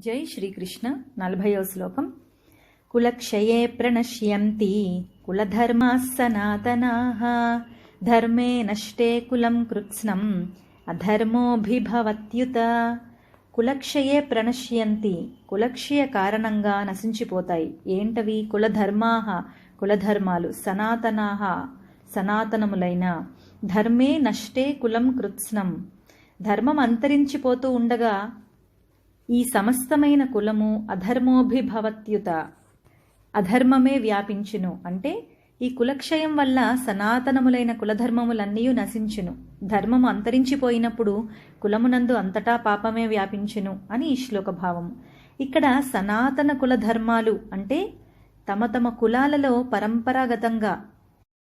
జై శ్రీకృష్ణ నలభయో శ్లోకం. కులక్షయే ప్రణశ్యంతి కులధర్మా సనాతనా ధర్మే నష్టే కులం కృత్స్నం అధర్మోభిభవత్యుత. కులక్షయే ప్రణశ్యంతి కులక్షయ కారణంగా నశించిపోతాయి. ఏంటవి? కులధర్మాహ కులధర్మాలు సనాతనాహ సనాతనములైన. ధర్మే నష్టే కులం కృత్స్నం. ధర్మం అంతరించిపోతూ ఉండగా ఈ సమస్తమైన కులము అధర్మోభిభవత్యుత. అధర్మమే వ్యాపించును. అంటే ఈ కులక్షయం వల్ల సనాతనములైన కులధర్మములన్నీ నశించును. ధర్మము అంతరించిపోయినప్పుడు కులమునందు అంతటా పాపమే వ్యాపించును అని ఈ శ్లోక భావము ఇక్కడ సనాతన కులధర్మాలు అంటే తమ తమ కులాలలో పరంపరాగతంగా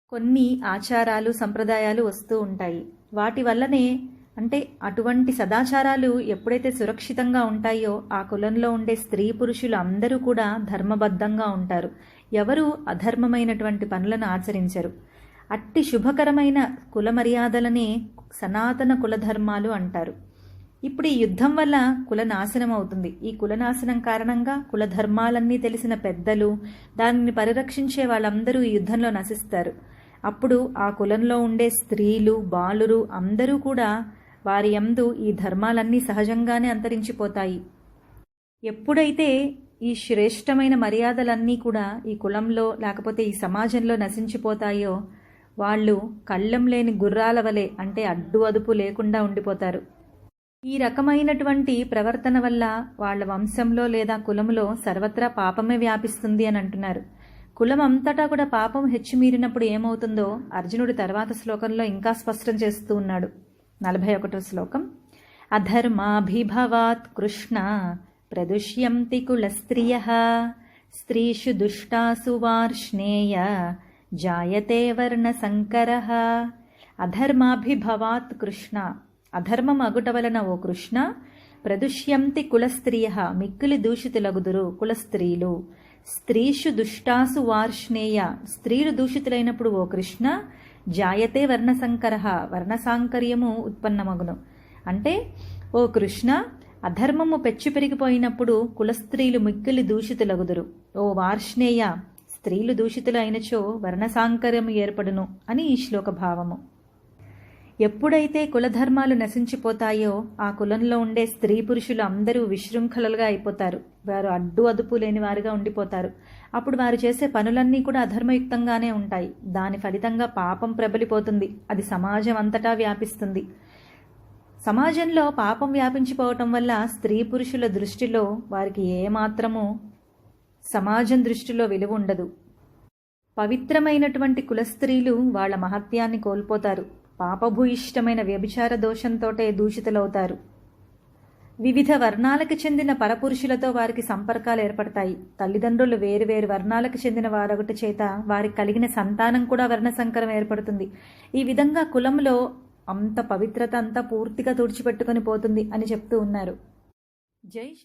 కొన్ని ఆచారాలు సంప్రదాయాలు వస్తూ ఉంటాయి. వాటి వల్లనే అంటే అటువంటి సదాచారాలు ఎప్పుడైతే సురక్షితంగా ఉంటాయో ఆ కులంలో ఉండే స్త్రీ పురుషులు అందరూ కూడా ధర్మబద్ధంగా ఉంటారు. ఎవరు అధర్మమైనటువంటి పనులను ఆచరించరు. అట్టి శుభకరమైన కుల మర్యాదలనే సనాతన కులధర్మాలు అంటారు. ఇప్పుడు ఈ యుద్ధం వల్ల కులనాశనం అవుతుంది. ఈ కులనాశనం కారణంగా కులధర్మాలన్నీ తెలిసిన పెద్దలు దానిని పరిరక్షించే వాళ్ళందరూ ఈ యుద్ధంలో నశిస్తారు. అప్పుడు ఆ కులంలో ఉండే స్త్రీలు బాలురు అందరూ కూడా వారి యందు ఈ ధర్మాలన్నీ సహజంగానే అంతరించిపోతాయి. ఎప్పుడైతే ఈ శ్రేష్టమైన మర్యాదలన్నీ కూడా ఈ కులంలో లేకపోతే ఈ సమాజంలో నశించిపోతాయో వాళ్ళు కళ్ళం లేని గుర్రాల వలె అంటే అడ్డు అదుపు లేకుండా ఉండిపోతారు. ఈ రకమైనటువంటి ప్రవర్తన వల్ల వాళ్ళ వంశంలో లేదా కులంలో సర్వత్రా పాపమే వ్యాపిస్తుంది అని అంటున్నారు. కులం అంతటా కూడా పాపం హెచ్చుమీరినప్పుడు ఏమవుతుందో అర్జునుడి తర్వాత శ్లోకంలో ఇంకా స్పష్టం చేస్తూ ఉన్నాడు. నలభై ఒకటో శ్లోకం. అధర్మాభిభవాత్ కృష్ణ ప్రదుష్యంతి కులస్త్రియ స్త్రీషు దుష్టాసు వార్ష్ణేయ జాయతే వర్ణసంకర అధర్మాభిభవాత్ కృష్ణ అధర్మం అగుట వలన ఓ కృష్ణ ప్రదుష్యంతి కులస్త్రియ మిక్కిలి దూషితులగుదురు కులస్త్రీలు. స్త్రీషు దుష్టాసు వార్ష్ణేయ. స్త్రీలు దూషితులైనప్పుడు ఓ కృష్ణ జాయతే వర్ణసంకర. వర్ణసాంకర్యము ఉత్పన్నమగును. అంటే ఓ కృష్ణ అధర్మము పెచ్చు పెరిగిపోయినప్పుడు కులస్త్రీలు మిక్కిలి దూషితులగుదురు. ఓ వార్ష్ణేయ స్త్రీలు దూషితులు అయినచో వర్ణసాంకర్యము ఏర్పడును అని ఈ శ్లోక భావము ఎప్పుడైతే కులధర్మాలు నశించిపోతాయో ఆ కులంలో ఉండే స్త్రీ పురుషులు అందరూ విశృంఖలలుగా అయిపోతారు. వారు అడ్డు అదుపు లేని వారిగా ఉండిపోతారు. అప్పుడు వారు చేసే పనులన్నీ కూడా అధర్మయుక్తంగానే ఉంటాయి. దాని ఫలితంగా పాపం ప్రబలిపోతుంది. అది సమాజం అంతటా వ్యాపిస్తుంది. సమాజంలో పాపం వ్యాపించిపోవటం వల్ల స్త్రీ పురుషుల దృష్టిలో వారికి ఏమాత్రము సమాజం దృష్టిలో విలువ ఉండదు పవిత్రమైనటువంటి కులస్త్రీలు వాళ్ళ మహత్యాన్ని కోల్పోతారు. పాపభూయిష్టమైన వ్యభిచార దోషంతోటే దూషితులవుతారు. వివిధ వర్ణాలకు చెందిన పరపురుషులతో వారికి సంపర్కాలు ఏర్పడతాయి. తల్లిదండ్రులు వేరు వేరు వర్ణాలకు చెందిన వారొకటి చేత వారికి కలిగిన సంతానం కూడా వర్ణసంకరం ఏర్పడుతుంది. ఈ విధంగా కులంలో అంత పవిత్రత అంతా పూర్తిగా తుడిచిపెట్టుకుని పోతుంది అని చెప్తూ ఉన్నారు. జై